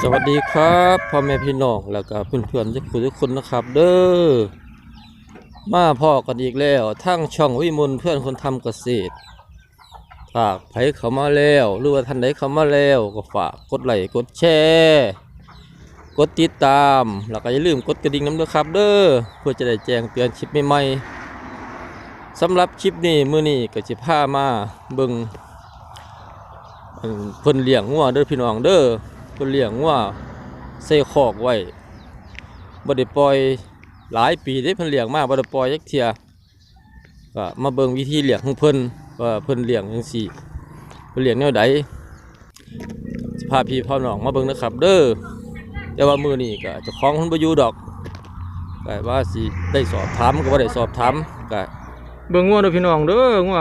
สวัสดีครับพ่อแม่พี่น้องแล้วก็เพื่อนๆทุกคนทุกคนนะครับ เด้อมาพ่อกันอีกแล้วทั้งช่องวิมลเพื่อนคนทำเกษตรฝากไผเขามาแล้วหรือว่าท่านใดเขามาแล้วก็ฝากกดไลค์กดแชร์กดติดตามแล้วก็อย่าลืมกดกระดิ่งน้ำด้วยครับ เด้อเพื่อจะได้แจ้งเตือนคลิปใหม่ๆสำหรับคลิปนี้มื้อนี้ก็สิพามาเบิ่ง เพิ่นเลี้ยงงัวเด้อพี่น้องเด้อเพิ่นเลี้ยงว่าใส่คอกไว้บ่ได้ปล่อยหลายปีเด้เพิ่นเลี้ยงมาบ่ได้ปล่อยจักเทียก็มาเบิ่งวิธีเลี้ยงของเพิ่นว่าเพิ่นเลี้ยงจังซี่เพิ่นเลี้ยงแนวใดสิพาพี่พ่อน้องมาเบิ่งนะครับ เด้อแต่ว่ามื้อนี้ก็เจ้าของเพิ่นบ่อยู่ดอกก็ว่าสิได้สอบถามก็บ่ได้สอบถามก็เบิ่งงัวเด้อพี่น้องเด้องัว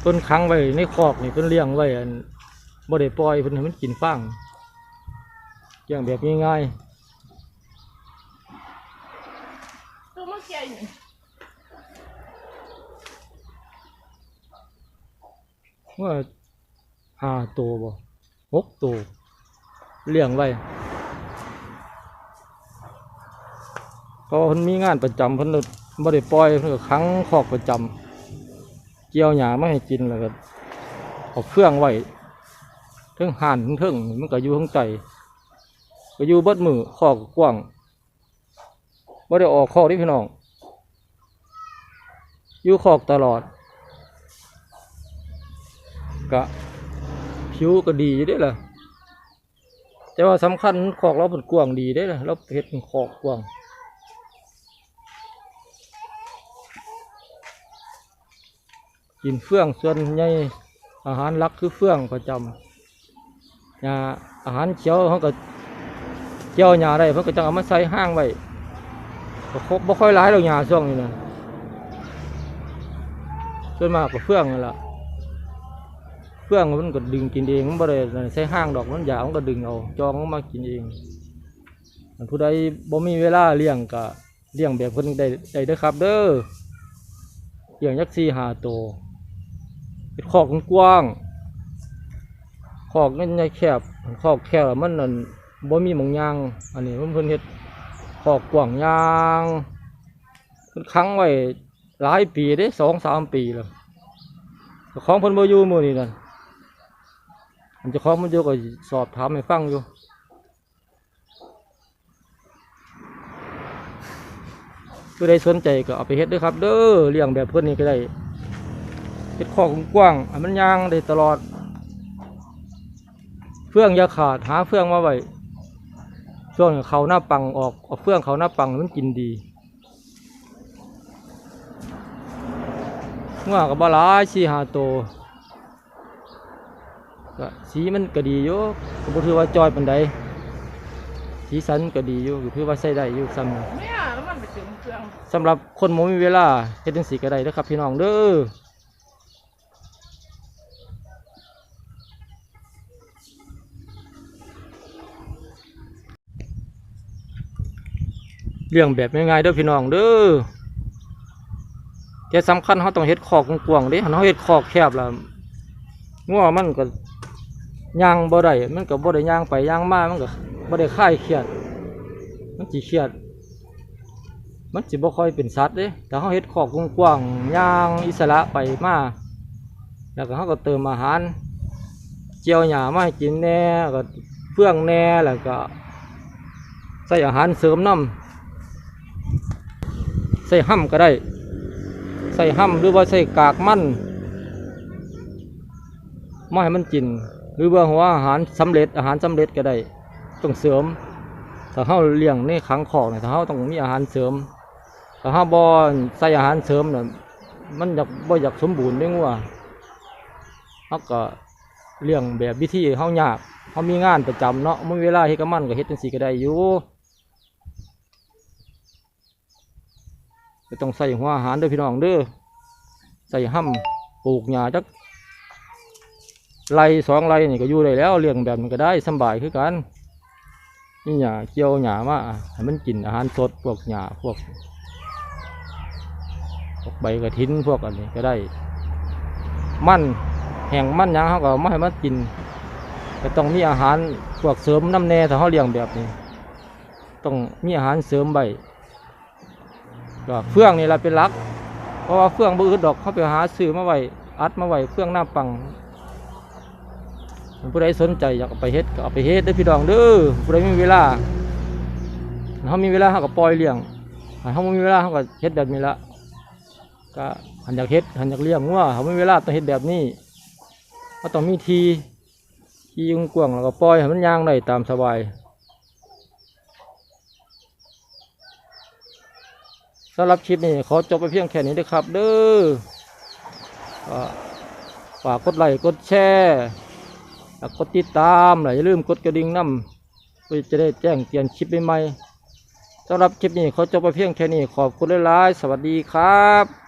เพิ่นขังไว้ในคอกนี่เพิ่นเลี้ยงไว้อันบ่ได้ปล่อยเพิ่นให้มันกินฟางอย่างแบบง่ายๆตัวมันใหญ่นี่ๆว่าห้าตัวบ่หกตัวเลี้ยงไว้เพราะเพิ่นมีงานประจำเพิ่นบ่ได้ปล่อยเพิ่นก็ขังคอกประจำ เกี่ยวหญ้ามาให้กินแล้วก็เอาเครื่องไว้เทั้งห่านเทั้งเทิงมันก็อยู่ข้างใจก็อยู่เบิดมือคอกกว้างบ่ได้ออกคอกี่พี่น้องอยู่คอกตลอดกะผิวก็ดีอยู่เด้ล่ะแต่ว่าสำคัญคอกเราเป็นกว้างดีเด้ล่ะเราเฮ็ดเป็นคอกกว้าง กินเฟื่องส่วนใหญ่อาหารหลักคือเฟื่องประจำหญ้าอาหารเขียวเขาก็เจียวหญ้าได้เพิ่นก็จะเอามาใส่ห้างไว้ก็ครบบ่ค่อยหลายดอกหญ้าช่วงนี้นะส่วนมากก็เฟื่องนั่นแหละเฟื่องมันก็ดึงกินเองมันบ่ได้ใช้ห้างดอกมันยาวมันก็ดึงเอาจองมันมากินเองผู้ใดบ่มีเวลาเลี้ยงก็เลี้ยงแบบเพิ่นได้ได้เด้อครับ เด้อเลี้ยงยักษ์สี่ห้าตัว เป็นคอกกว้างๆคอกนั่นใหญ่แคบคอกแคบมันนั่นบ่มีหมองยาง อันนี้เพิ่นเฮ็ดคอกกว้างยางเพิ่นค้างไว้หลายปีเด้สองสามปีแล้วเจ้าของเพิ่นบ่อยู่มื้อนี้นั่นอันจ้าของมันอยู่ก็สอบถามให้ฟังอยู่ผู้ใดสนใจก็เอาไปเฮ็ดด้วยครับ เด้อเลี้ยงแบบเพิ่อนนี่ก็ได้ เฮ็ดคอกกว้างมันยางได้ตลอด เฟื่องอย่าขาดหาเฟื่องมาไว้ช่วงเขาหน้าปังออกเอาเฟื่องเขาหน้าปังมันกินดีงัวกับบลายสี่ห้าตัวก็สีมันก็ดีอยู่ก็บ่ถือว่าจอยปานใดสีสันก็ดีอยู่ก็ถือว่าใช้ได้อยู่ซ้ำสำหรับคนบ่มีเวลาเฮ็ดจังซี่ก็ได้เด้อครับพี่น้องเด้อ เลี้ยงแบบง่ายๆเด้อพี่น้องเด้อแต่สำคัญเขาต้องเฮ็ดคอกกว้างๆเด้เขาเฮ็ดคอกแคบล้วงัวมันก็ย่างบ่ได้มันก็บ่ได้ย่างไปย่างมามันก็บ่ได้คลายเครียด มันสิเครียด มันสิบ่ค่อยเป็นสัตว์เด้แต่เขาเฮ็ดคอกกว้างๆย่างอิสระไปมาแล้วก็เขาก็เติมอาหาร เจียวหญ้ามากินแน่ก็เฟื่องแน่แล้วก็ใส่อาหารเสริมน้ำ ใส่ห้ำก็ได้ ใส่ห้ำหรือว่าใส่กากมันไม่ให้มันกิน หรือว่าหัวอาหารสำเร็จอาหารสำเร็จก็ได้ต้องเสริมถ้าเขาเลี้ยงในขังคอกเนี่ยถ้าเขาต้องมีอาหารเสริมถ้าเขาบอใส่อาหารเสริมเนี่ยมันอยากบ่อยากสมบูรณ์ด้วยงัวเขาก็เลี้ยงแบบวิธีเขายากเขามีงานประจำเนาะมีเวลาเฮ็ดกับมันก็เฮ็ดจังซี่ก็ได้อยู่ ต้องใส่หัวอาหารด้อพี่น้องเด้อใส่ห้ำปลูกหญ้าจักไรสองไรนี่ก็อยู่ได้แล้วเลี้ยงแบบมันก็ได้สบายคือกันนี่หญ้าเกี่ยวหญ้ามาให้มันกินอาหารสดพวกหญ้าพวกพวกใบกระถินพวกอันนี้ก็ได้ มันแห้งมันหยังเขาก็ไม่ให้มันกินก็ต้องมีอาหารพวกเสริมน้ำแน่ถ้าเขาเลี้ยงแบบนี้ ต้องมีอาหารเสริมใบ ก็เฟื่องนี่แหละเป็นหลัก เพราะว่าเฟื่องบืดดอกเขาไปหาซื้อมาไว้อัดมาไว้เฟื่องหน้าปังผู้ใดสนใจอยากไปเฮ็ดก็เอาไปเฮ็ดเด้พี่น้องเด้อผู้ใดมีเวลาเขามีเวลาเขาก็ปล่อยเลี้ยงถ้าเขาไม่มีเวลาเขาก็เฮ็ดแบบนี้ละก็หันอยากเฮ็ดหันอยากเลี้ยงงัวเขาไม่มีเวลาต้องเฮ็ดแบบนี้เขาต้องมีทีทีกว้างแล้วก็ปล่อยให้มันย่างได้ตามสบาย สำหรับคลิปนี้ขอจบไปเพียงแค่นี้นะครับ เด้อฝากกดไลค์กดแชร์กดติดตามอย่าลืมกดกระดิ่งนำเพื่อจะได้แจ้งเตือนคลิปใหม่ๆสำหรับคลิปนี้ขอจบไปเพียงแค่นี้ขอบคุณหลายๆสวัสดีครับ